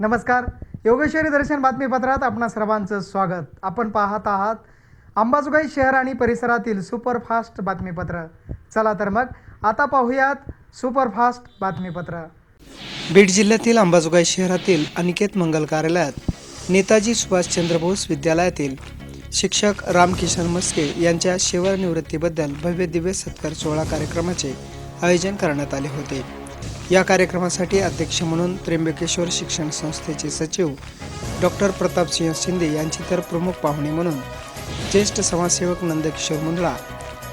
नमस्कार. योगेश्वरी दर्शन बातमीपत्रात आपणा सर्वांचं स्वागत. आपण पाहत आहात अंबाजोगाई शहर आणि परिसरातील सुपरफास्ट बातमीपत्र. चला तर मग आता पाहूयात सुपरफास्ट बातमीपत्र. बीड जिल्ह्यातील अंबाजोगाई शहरातील अनिकेत मंगल कार्यालयात नेताजी सुभाषचंद्र बोस विद्यालयातील शिक्षक रामकिशन मस्के यांच्या सेवानिवृत्तीबद्दल भव्य दिव्य सत्कार सोहळा कार्यक्रमाचे आयोजन करण्यात आले होते. या कार्यक्रमासाठी अध्यक्ष म्हणून त्र्यंबकेश्वर शिक्षण संस्थेचे सचिव डॉक्टर प्रतापसिंह शिंदे यांची तर प्रमुख पाहुणे म्हणून ज्येष्ठ समाजसेवक नंदकिशोर मुंदळा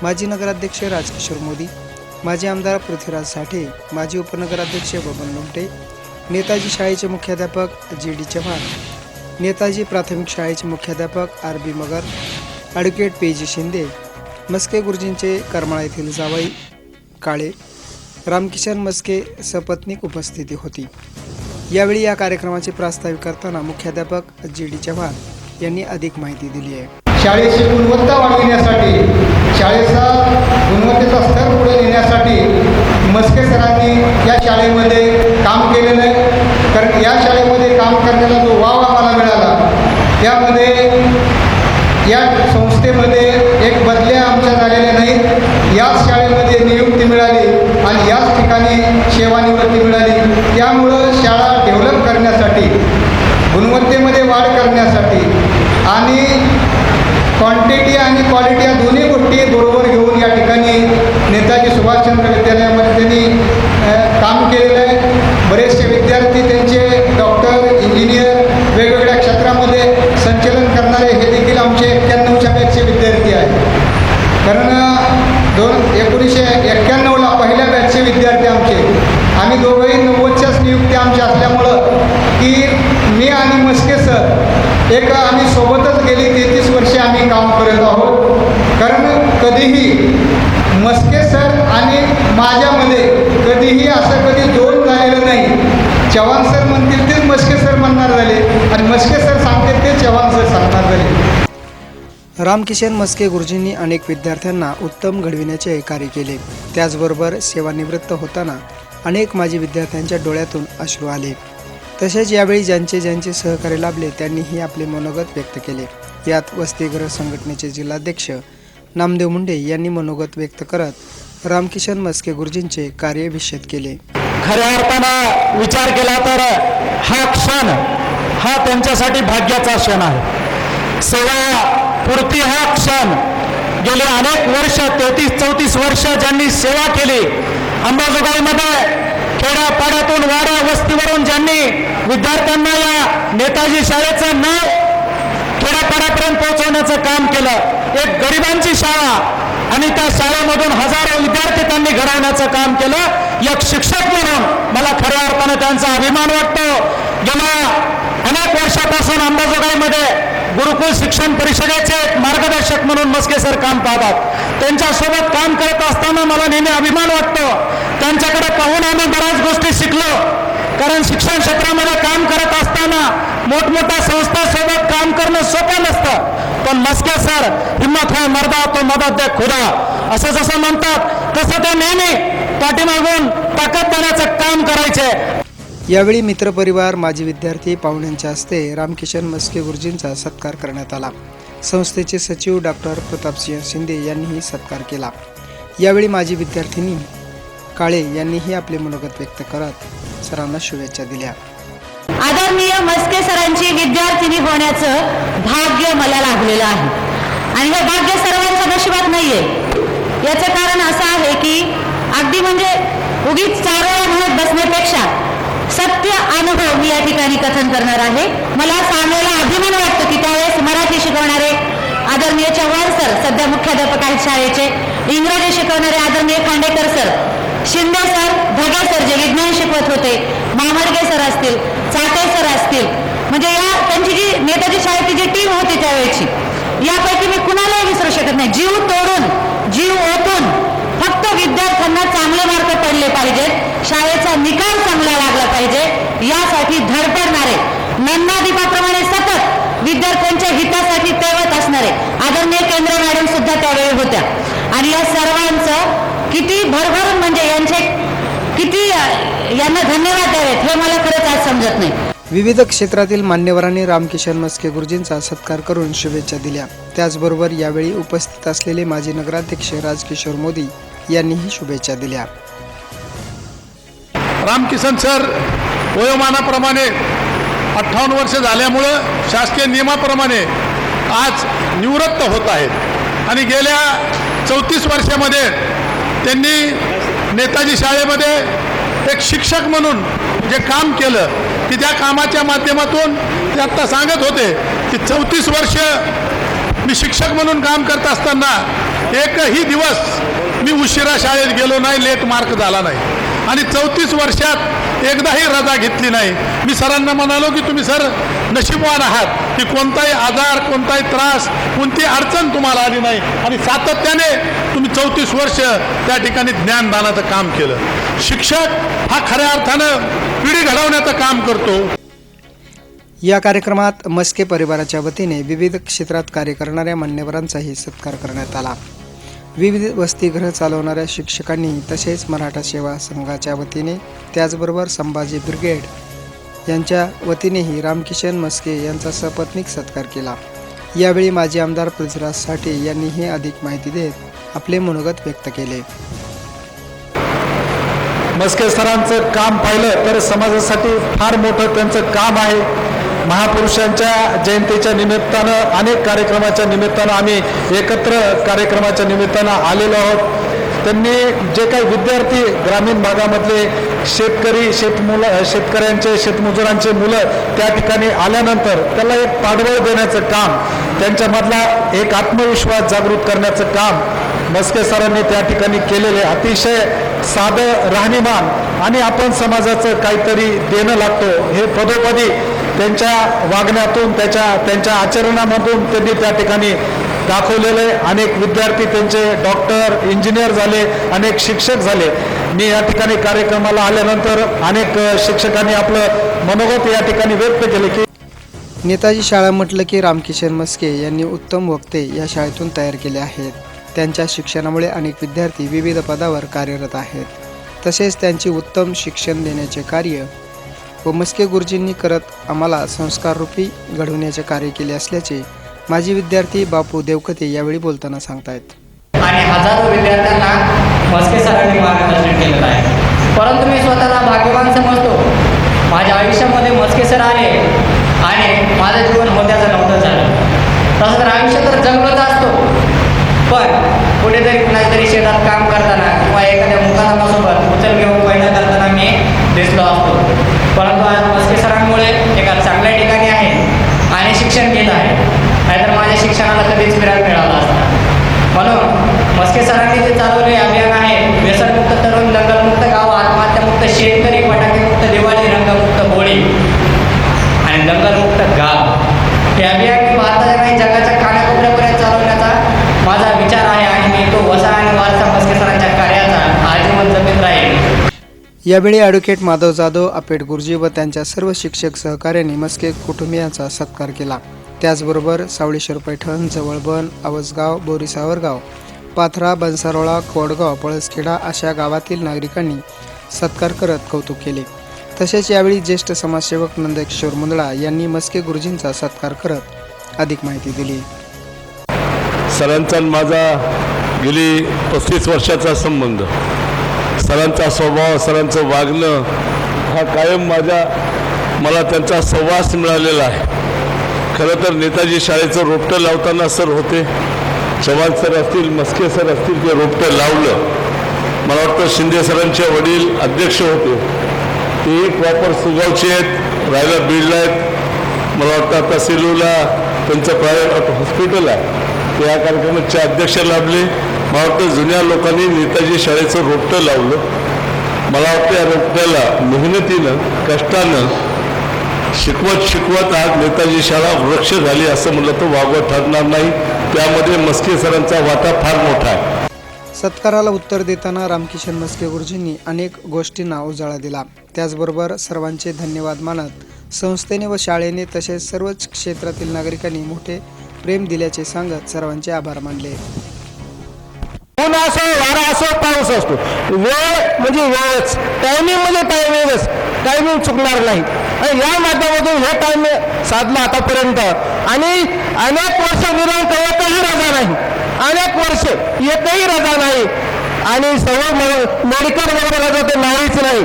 माजी नगराध्यक्ष राजकिशोर मोदी माजी आमदार पृथ्वीराज साठे माजी उपनगराध्यक्ष बबन लोमटे नेताजी शाळेचे मुख्याध्यापक जी डी चव्हाण नेताजी प्राथमिक शाळेचे मुख्याध्यापक R B Magar advocate P G Shinde Maske गुरुजींचे करमाळा येथील जावई काळे रामकिशन मस्के सपत्नीक उपस्थिती होती. यावेळी या कार्यक्रमाचे प्रास्ताविक करताना मुख्याध्यापक जी डी चव्हाण यांनी अधिक माहिती दिली आहे. शाळेची गुणवत्ता वाढविण्यासाठी शाळेचा गुणवत्तेचा स्तर पुढे नेण्यासाठी मस्के सरांनी या शाळेमध्ये काम केलेलं आहे. कारण या शाळेमध्ये काम करण्याला जो वाव आम्हाला मिळाला त्यामध्ये या संस्थेमध्ये एक बदल्या आमच्या झालेल्या नाहीत. याच शाळेमध्ये नियुक्ती मिळाली याच ठिकाणी सेवानिवृत्ती मिळाली. त्यामुळं शाळा डेव्हलप करण्यासाठी गुणवत्तेमध्ये वाढ करण्यासाठी आणि क्वांटिटी आणि क्वालिटी या दोन्ही गोष्टी बरोबर घेऊन या ठिकाणी नेताजी सुभाषचंद्र विद्यालयामध्ये त्यांनी काम केलेलं आहे बरेचसे विद्यार्थी त्यांचे डॉक्टर इंजिनियर वेगवेगळ्या क्षेत्रामध्ये संचलन करणारे हे देखील आमचे एक्क्याण्णवच्या बॅचचे विद्यार्थी आहेत कारण अ, दोन एकोणीसशे एक्क्याण्णवला पहिल्या बॅचचे विद्यार्थी आमचे आम्ही दोघंही नव्वदच्याच नियुक्ती आमच्या असल्यामुळं की मी आणि मस्के सर एक आम्ही सोबतच गेली तेहतीस वर्षे आम्ही काम करत आहोत. कारण कधीही मस्के सर आणि माझ्यामध्ये कधीही असं कधी दोन झालेलं नाही. चव्हाण सर म्हणतील तेच मस्के सर म्हणणार झाले आणि मस्के सर सांगतील ते चव्हाण सर सांगणार झाले. रामकिशन मस्के गुरुजींनी अनेक विद्यार्थ्यांना उत्तम घडविण्याचे कार्य केले. त्याचबरोबर सेवानिवृत्त होताना अनेक माजी विद्यार्थ्यांच्या डोळ्यातून अश्रू आले. तसेच यावेळी ज्यांचे ज्यांचे सहकार्य लाभले त्यांनीही आपले मनोगत व्यक्त केले. यात वसतिगृह संघटनेचे जिल्हाध्यक्ष नामदेव मुंडे यांनी मनोगत व्यक्त करत रामकिशन मस्के गुरुजींचे कार्य केले. खऱ्या अर्थानं विचार केला तर हा क्षण हा त्यांच्यासाठी भाग्याचा क्षण आहे. सेवा पूर्ती हा क्षण गेले अनेक वर्ष तेहतीस चौतीस वर्ष ज्यांनी सेवा केली अंबाजोगाईमध्ये खेड्यापाड्यातून वाड्या वस्तीवरून ज्यांनी विद्यार्थ्यांना या नेताजी शाळेचं नाव खेड्यापाड्यापर्यंत पोहोचवण्याचं काम केलं एक गरिबांची शाळा आणि त्या शाळेमधून हजारो विद्यार्थी त्यांनी घडवण्याचं काम केलं. एक शिक्षक म्हणून मला खऱ्या अर्थानं त्यांचा अभिमान वाटतो. गेल्या अनेक वर्षापासून अंबाजोगाईमध्ये गुरुकुल शिक्षण परिषदेचे मार्गदर्शक म्हणून मस्के सर काम पाहतात. त्यांच्यासोबत काम करत असताना मला नेहमी अभिमान वाटतो. त्यांच्याकडे पाहून आम्ही बऱ्याच गोष्टी शिकलो. कारण शिक्षण क्षेत्रामध्ये काम करत असताना मोठमोठ्या संस्थांसोबत काम करणं सोपं नसतं. पण मस्के सर हिंमत है मर्दा तो मदत दे खुदा. असं जसं म्हणतात तसं ते नेहमी पाठीमागून ताकद देण्याचं काम करायचे. यावेळी मित्रपरिवार माजी विद्यार्थी पाहुण्यांच्या हस्ते रामकिशन मस्के गुरुजींचा सत्कार करण्यात आला. संस्थेचे सचिव डॉक्टर प्रतापसिंह शिंदे यांनीही सत्कार केला. यावेळी माजी विद्यार्थिनी काळे यांनीही आपले मनोगत व्यक्त करत सरांना शुभेच्छा दिल्या. आदरणीय मस्के सरांची विद्यार्थिनी होण्याचं भाग्य मला लाभलेलं आहे. आणि हे भाग्य सर्वांच्या नशिबात नाहीये. याचं कारण असं आहे की अगदी म्हणजे उगीच चारोळ्या म्हणत बसण्यापेक्षा सत्य अनुभव मी या ठिकाणी कथन करणार आहे. मला सांगायला अभिमान वाटतो की त्यावेळेस मराठी शिकवणारे आदरणीय चव्हाण सर सध्या मुख्याध्यापक आहेत शाळेचे. इंग्रजी शिकवणारे आदरणीय Khandekar sir Shinde sir Dhage sir जे विज्ञान शिकवत होते मामडगे सर असतील चाटे सर असतील. म्हणजे या त्यांची जी नेताजी शाळेची जी टीम होती त्यावेळेची यापैकी मी कुणालाही विसरू शकत नाही. जीव तोडून जीव ओतून फक्त विद्यार्थ्यांना चांगले मार्क पडले पाहिजेत. शाळेचा निकाल चांगला लागला पाहिजे. यासाठी धडपडणारे नन्नादीपाप्रमाणे सतत विद्यार्थ्यांच्या हितासाठी तेवत असणारे आदरणीय केंद्र मॅडम सुद्धा त्यावेळी होत्या. आणि या सर्वांचं किती भरभरून म्हणजे यांचे किती यांना धन्यवाद द्यावेत हे मला खरंच आज समजत नाही. विविध क्षेत्रातील मान्यवरांनी रामकिशन मस्के गुरुजींचा सत्कार करून शुभेच्छा दिल्या. त्याचबरोबर यावेळी उपस्थित असलेले माजी नगराध्यक्ष राजकिशोर मोदी यांनीही शुभेच्छा दिल्या. रामकिसन सर वयोमानाप्रमाणे अठ्ठावन्न वर्ष झाल्यामुळं शासकीय नियमाप्रमाणे आज निवृत्त होत आहेत. आणि गेल्या चौतीस वर्षामध्ये त्यांनी नेताजी शाळेमध्ये एक शिक्षक म्हणून जे काम केलं की त्या कामाच्या माध्यमातून ते आत्ता सांगत होते की चौतीस वर्ष मी शिक्षक म्हणून काम करत असताना एकही दिवस मी उशिरा शाळेत गेलो नाही लेट मार्क झाला नाही. आणि चौतीस वर्षात एकदाही रजा घेतली नाही. मी सरांना म्हणालो की तुम्ही सर नशीबवान आहात. की कोणताही आजार कोणताही त्रास कोणती अडचण तुम्हाला आली नाही. आणि सातत्याने तुम्ही चौतीस वर्ष त्या ठिकाणी ज्ञानदानाचं काम केलं. शिक्षक हा खऱ्या अर्थानं पिढी घडवण्याचं काम करतो. या कार्यक्रमात मस्के परिवाराच्या वतीने विविध क्षेत्रात कार्य करणाऱ्या मान्यवरांचाही सत्कार करण्यात आला. विविध वसतिगृह चालवणाऱ्या शिक्षकांनी तसेच मराठा सेवा संघाच्या वतीने त्याचबरोबर संभाजी ब्रिगेड यांच्या वतीनेही रामकिशन मस्के यांचा सपत्नीक सत्कार केला. यावेळी माजी आमदार पृथ्वीराज साठे यांनीही अधिक माहिती देत आपले मनोगत व्यक्त केले. मस्के सरांचं काम पाहिलं तर समाजासाठी फार मोठं त्यांचं काम आहे. महापुरुषांच्या जयंतीच्या निमित्तानं अनेक कार्यक्रमाच्या निमित्तानं आम्ही एकत्र कार्यक्रमाच्या निमित्तानं आलेलो आहोत. त्यांनी जे काही विद्यार्थी ग्रामीण भागामधले शेतकरी शेतमुलं शेतकऱ्यांचे शेतमजुरांचे मुलं त्या ठिकाणी आल्यानंतर त्याला एक पाठबळ देण्याचं काम त्यांच्यामधला एक आत्मविश्वास जागृत करण्याचं काम मस्के सरांनी त्या ठिकाणी केलेले अतिशय साधं राहणीमान आणि आपण समाजाचं काहीतरी देणं लागतो. हे पदोपदी त्यांच्या वागण्यातून त्याच्या त्यांच्या आचरणामधून त्यांनी त्या ठिकाणी दाखवलेले अनेक विद्यार्थी त्यांचे डॉक्टर इंजिनियर झाले अनेक शिक्षक झाले. मी या ठिकाणी कार्यक्रमाला आल्यानंतर अनेक शिक्षकांनी आपलं मनोगत या ठिकाणी व्यक्त केले की नेताजी शाळा म्हटलं की रामकिशन मस्के यांनी उत्तम वक्ते या शाळेतून तयार केले आहेत. त्यांच्या शिक्षणामुळे अनेक विद्यार्थी विविध पदावर कार्यरत आहेत. तसेच त्यांची उत्तम शिक्षण देण्याचे कार्य व मस्के गुरुजींनी करत आम्हाला संस्काररूपी घडवण्याचे कार्य केले असल्याचे माजी विद्यार्थी बापू देवकते यावेळी बोलताना सांगतायत. आणि हजारो विद्यार्थ्यांना मस्के सरांनी मार्गदर्शन केलेलं आहे. परंतु मी स्वतःला भाग्यवान समजतो. माझ्या आयुष्यामध्ये मस्के सर आले आणि माझं जीवन होत्याचं नव्हतं झालं. तसं तर आयुष्य तर जगलंच असतो. पण कुठेतरी कुणाच्या तरी शेतात काम करताना किंवा एखाद्या मुकादमासोबत उचल घेऊन पहिला करताना मी दिसलो असतो. परंतु आज मस्के सरांमुळे एका चांगल्या ठिकाणी आहे आणि शिक्षण घेत आहे. नाहीतर माझ्या शिक्षणाला कधीच विराम असता म्हणून मस्के सरांनी जे चालवले अभियान आहे व्यसनमुक्त तरुण दंगलमुक्त गाव आत्महत्यामुक्त शेतकरी फटाकेमुक्त दिवाळी रंगमुक्त होळी आणि दंगलमुक्त गाव हे अभियान मी भारताच्या नाही जगाच्या कानाकोपऱ्यापर्यंत चालवण्याचा माझा विचार आहे आणि मी सरांच्या कार्याचा आजीवन जमीन राहील यावेळी ॲडव्होकेट माधव जाधव अपेट गुरुजी व त्यांच्या सर्व शिक्षक सहकार्यांनी मस्के कुटुंबियांचा सत्कार केला. त्याचबरोबर सावळेश्वर पैठण जवळबन आवसगाव बोरी सावरगाव पाथरा बनसारोळा कोडगाव पळसखेडा अशा गावातील नागरिकांनी सत्कार करत कौतुक केले. तसेच यावेळी ज्येष्ठ समाजसेवक नंदकिशोर मुंदळा यांनी मस्के गुरुजींचा सत्कार करत अधिक माहिती दिली. सरांचा माझा गेली पस्तीस वर्षाचा संबंध. सरांचा स्वभाव सरांचं वागणं हा कायम माझ्या मला त्यांचा सहवास मिळालेला आहे. खरं तर नेताजी शाळेचं रोपटं लावताना सर होते. चव्हाण सर असतील मस्के सर असतील ते रोपटं लावलं. मला वाटतं शिंदे सरांचे वडील अध्यक्ष होते. ते प्रॉपर सुगावचे आहेत राहायला बीडला आहेत. मला वाटतं आता सेलूला त्यांचं प्रायव्हेट हॉस्पिटल आहे. त्या कार्यक्रमाचे अध्यक्ष लाभले. मला वाटतं जुन्या लोकांनी नेताजी शाळेचं रोपटं लावलं. मला वाटतं या रोपट्याला मेहनतीनं कष्टानं शिकवत शिकवत आज नेताजी शाळा वृक्ष झाली असं म्हणलं तर वागवत ठरणार नाही. त्यामध्ये मस्के सरांचा वाटा फार मोठा आहे. सत्काराला उत्तर देताना रामकिशन मस्के गुरुजींनी अनेक गोष्टींना उजाळा दिला. त्याचबरोबर सर्वांचे धन्यवाद मानत संस्थेने व शाळेने तसेच सर्वच क्षेत्रातील नागरिकांनी मोठे प्रेम दिल्याचे सांगत सर्वांचे आभार मानले. वारा असो पाऊस असतो वेळ म्हणजे वेळच. टायमिंग म्हणजे टायमिंगच टायमिंग चुकणार नाही. आणि या माध्यमातून हे टायमिंग साधलं आतापर्यंत. आणि अनेक वर्ष निरंक एकही रजा नाही. अनेक वर्ष एकही रजा नाही. आणि सर्व मेडिकल वगैरे रजा ते नाहीच नाही.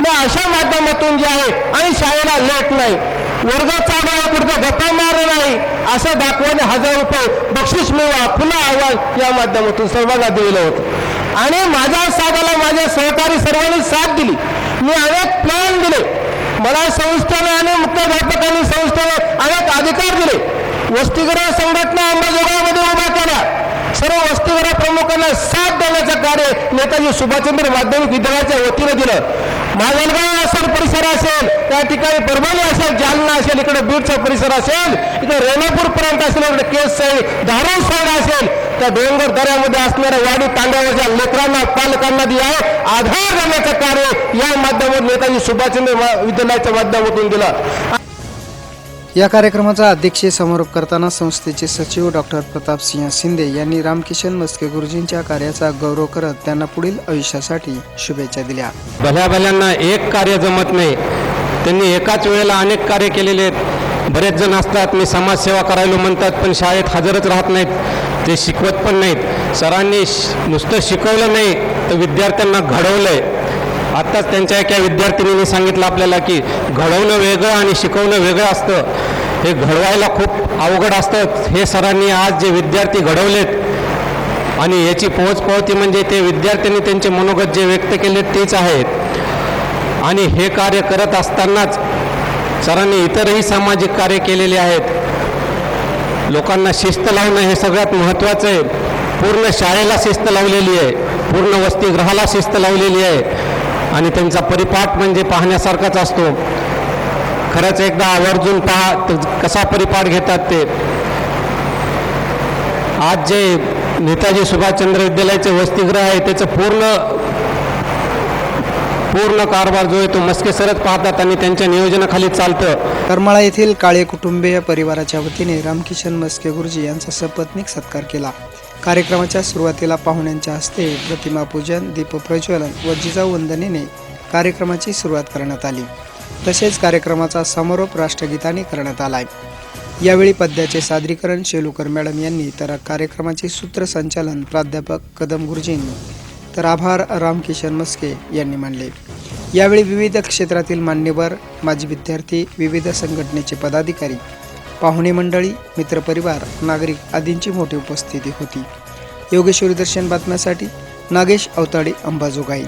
मग अशा माध्यमातून जे आहे आणि शाळेला लेट नाही. वर्ग चालवा पुढचं गप्पा मारलं नाही असं दाखवाने हजार रुपये बक्षीस मिळवा. खुला आवाज या माध्यमातून सर्वांना दिलेलं होतं. आणि माझ्या साधाला माझ्या सहकारी सर्वांनी साथ दिली. मी अनेक प्लॅन दिले. मला संस्थेने आणि मुख्याध्यापकांनी संस्थेने अनेक अधिकार दिले. वसतिगृह संघटना अंबाजोगाईमध्ये उभ्या केल्या सर्व वसतिगृह प्रमुखांना साथ देण्याचं कार्य नेताजी सुभाषचंद्र माध्यमिक विद्यालयाच्या वतीनं दिलं. माजलगाव असेल परिसर असेल त्या ठिकाणी परभणी असेल जालना असेल इकडे बीडचा परिसर असेल इकडे रेणापूर पर्यंत असेल इकडे केस साईड धारूर साईड असेल त्या डोंगर दऱ्यामध्ये असणाऱ्या वाडी तांड्यावरच्या लेकरांना पालकांना जे आहे आधार देण्याचं कार्य या माध्यमातून नेताजी सुभाषचंद्र विद्यालयाच्या माध्यमातून दिलं. या कार्यक्रमाचा अध्यक्षीय समारोप करताना संस्थेचे सचिव डॉक्टर प्रतापसिंह शिंदे यांनी रामकिशन मस्के गुरुजींच्या कार्याचा गौरव करत त्यांना पुढील आयुष्यासाठी शुभेच्छा दिल्या. भल्या भल्यांना एक कार्य जमत नाही. त्यांनी एकाच वेळेला अनेक कार्य केलेले आहेत. बरेच जण असतात मी समाजसेवा करायला म्हणतात पण शाळेत हजरच राहत नाहीत. ते शिकवत पण नाहीत. सरांनी श- नुसतं शिकवलं नाही तर विद्यार्थ्यांना घडवलं आहे आत्ताच त्यांच्या एका विद्यार्थिनीने सांगितलं आपल्याला की घडवणं वेगळं आणि शिकवणं वेगळं असतं. हे घडवायला खूप अवघड असतं. हे सरांनी आज जे विद्यार्थी घडवलेत आणि याची पोहोचपावती म्हणजे ते विद्यार्थ्यांनी त्यांचे मनोगत जे व्यक्त केले तेच आहेत आणि हे कार्य करत असतानाच सरांनी इतरही सामाजिक कार्य केलेले आहेत. लोकांना शिस्त लावणं हे सगळ्यात महत्त्वाचं आहे. पूर्ण शाळेला शिस्त लावलेली आहे. पूर्ण वसतिगृहाला शिस्त लावलेली आहे. आणि त्यांचा परिपाठ म्हणजे पाहण्यासारखाच असतो. खरंच एकदा आवर्जून पहा कसा परिपाठ घेतात ते. आज जे नेताजी सुभाषचंद्र विद्यालयाचे वसतिगृह आहे त्याचं पूर्ण पूर्ण कारभार जो आहे तो मस्केसरच पाहतात आणि त्यांच्या नियोजनाखाली चालतं. करमाळा येथील काळे कुटुंबीय परिवाराच्या वतीने रामकिशन मस्के गुरुजी यांचा सपत्नीक सत्कार केला. कार्यक्रमाच्या सुरुवातीला पाहुण्यांच्या हस्ते प्रतिमापूजन दीपप्रज्वलन व जिजाऊ वंदनेने कार्यक्रमाची सुरुवात करण्यात आली. तसेच कार्यक्रमाचा समारोप राष्ट्रगीताने करण्यात आलाय. यावेळी पद्याचे सादरीकरण शेलुकर मॅडम यांनी तर कार्यक्रमाचे सूत्रसंचालन प्राध्यापक कदम गुरुजींनी तर आभार रामकिशन मस्के यांनी मानले. यावेळी विविध क्षेत्रातील मान्यवर माजी विद्यार्थी विविध संघटनेचे पदाधिकारी पाहुणे मंडळी मित्रपरिवार नागरिक आदींची मोठी उपस्थिती होती. योगेश्वरी दर्शन बातम्यासाठी नागेश अवताडे अंबाजोगाई.